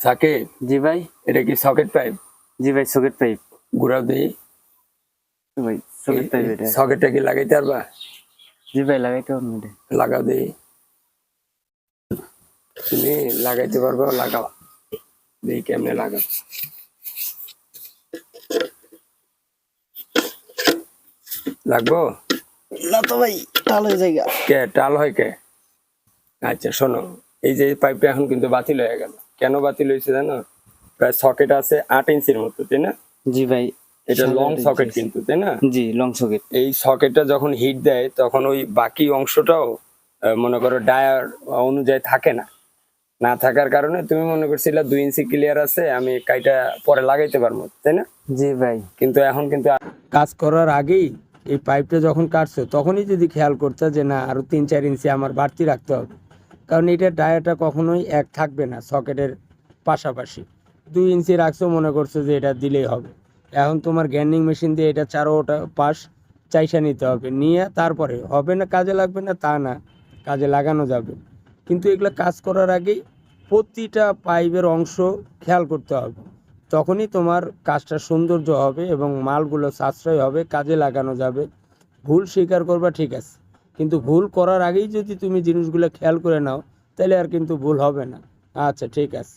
সাকে? জি ভাই। এটা কি সকেট পাইপ জি ভাই সকেট পাইপ ঘুরাও দিই ভাই সকেট পাইপ এটা। সকেটটা কি লাগাইতে পারবা? জি ভাই লাগাইতে এটা। লাগাও দিই তুমি লাগাইতে পারব লাগাও। দেখি কেমনে লাগাও? লাগবো? না তো ভাই টাল হয়ে জায়গা কে টাল হয় কে? আচ্ছা শোনো এই যে পাইপটা এখন কিন্তু বাতিল হয়ে গেল। কেন বাতিল হয়েছে জানো? প্রায় সকেট আছে আট ইঞ্চির মতো তাই না? জি ভাই এটা লং সকেট কিন্তু তাই না? জি লং সকেট এই সকেটটা যখন হিট দেয় তখন ওই বাকি অংশটাও মনে করো ডায়ার অনুযায়ী থাকে না। না থাকার কারণে তুমি মনে করছিলে দুই ইঞ্চি ক্লিয়ার আছে আমি কাইটা পরে লাগাইতে পারব তাই না? জি ভাই। কিন্তু এখন কিন্তু কাজ করার আগেই এই পাইপটা যখন কাটছো তখনই যদি খেয়াল করতে যে না আরও তিন চার ইঞ্চি আমার বাড়তি রাখতে হবে। কারণ এটা ডায়াটা কখনোই এক থাকবে না সকেটের পাশাপাশি। দুই ইঞ্চি রাখছো, মনে করছ যে এটা দিলেই হবে। এখন তোমার গ্যান্ডিং মেশিন দিয়ে এটা চারোটা পাশ চাইসা নিতে হবে। নিয়ে তারপরে হবে না, কাজে লাগবে না, তা না, কাজে লাগানো যাবে। কিন্তু এগুলো কাজ করার আগেই প্রতিটা পাইপের অংশ খেয়াল করতে হবে। তখনই তোমার কাজটা সৌন্দর্য হবে এবং মালগুলো সাশ্রয় হবে, কাজে লাগানো যাবে। ভুল স্বীকার করবা, ঠিক আছে। কিন্তু ভুল করার আগেই যদি তুমি জিনিসগুলো খেয়াল করে নাও, তাহলে আর কিন্তু ভুল হবে না। আচ্ছা ঠিক আছে।